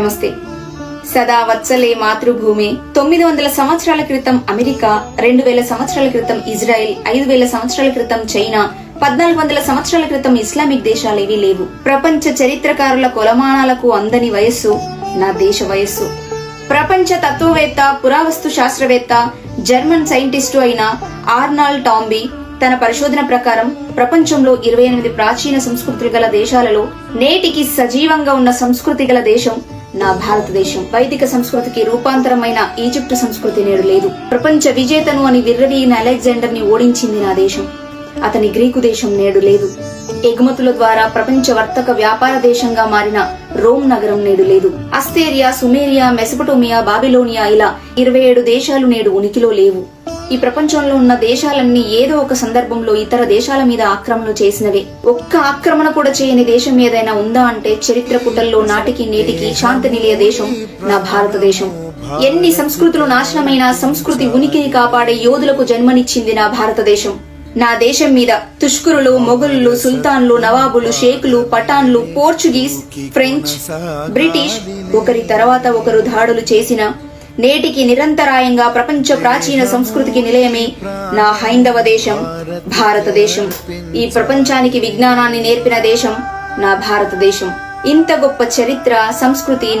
నమస్తే. సదా వత్సలే మాతృభూమి. తొమ్మిది వందల సంవత్సరాల క్రితం అమెరికా రెండు వేల సంవత్సరాల క్రితం ఇజ్రాయెల్ ఐదు వేల సంవత్సరాల క్రితం చైనా పద్నాలుగు వందల సంవత్సరాల క్రితం ఇస్లామిక్ దేశాలేవీ లేవు. ప్రపంచ చరిత్రకారుల కొలమానాలకు అందని వయస్సు నా దేశ వయస్సు. ప్రపంచ తత్వవేత్త పురావస్తు శాస్త్రవేత్త జర్మన్ సైంటిస్టు అయిన ఆర్నాల్డ్ టాంబీ తన పరిశోధన ప్రకారం ప్రపంచంలో ఇరవై ఎనిమిది ప్రాచీన సంస్కృతులు గల దేశాలలో నేటికి సజీవంగా ఉన్న సంస్కృతి గల దేశం నా భారతదేశం వైదిక సంస్కృతికి రూపాంతరమైన ఈజిప్టు సంస్కృతి నేడు లేదు. ప్రపంచ విజేతను అని విర్రవీయిన అలెగ్జాండర్ని ఓడించింది నా దేశం. అతని గ్రీకు దేశం నేడు లేదు. ఎగుమతుల ద్వారా ప్రపంచ వర్తక వ్యాపార దేశంగా మారిన రోమ్ నగరం నేడు లేదు. అస్తేరియా సుమేరియా మెసపటోమియా బాబిలోనియా ఇలా ఇరవై ఏడు దేశాలు నేడు ఉనికిలో లేవు. ఈ ప్రపంచంలో ఉన్న దేశాలన్నీ ఏదో ఒక సందర్భంలో ఇతర దేశాల మీద ఆక్రమణలు చేసినవే. ఒక్క ఆక్రమణ కూడా చేయని దేశం ఏదైనా ఉందా అంటే చరిత్ర పుటల్లో నాటికి నేటికి శాంతి నిలయ దేశం నా భారతదేశం. ఎన్ని సంస్కృతులు నాశనమైన సంస్కృతి ఉనికిని కాపాడే యోధులకు జన్మనిచ్చింది నా భారతదేశం. నా దేశం మీద తుష్కురులు మొఘలులు సుల్తాన్లు నవాబులు షేకులు పఠాన్లు పోర్చుగీస్ ఫ్రెంచ్ బ్రిటిష్ ఒకరి తర్వాత ఒకరు దాడులు చేసిన నేటికి నిరంతరాయంగా ప్రపంచ ప్రాచీన సంస్కృతికి నిలయమే నా హైందవ దేశం భారతదేశం. ఈ ప్రపంచానికి విజ్ఞానాన్ని నేర్పిన దేశం నా భారతదేశం. ఇంత గొప్ప చరిత్ర సంస్కృతి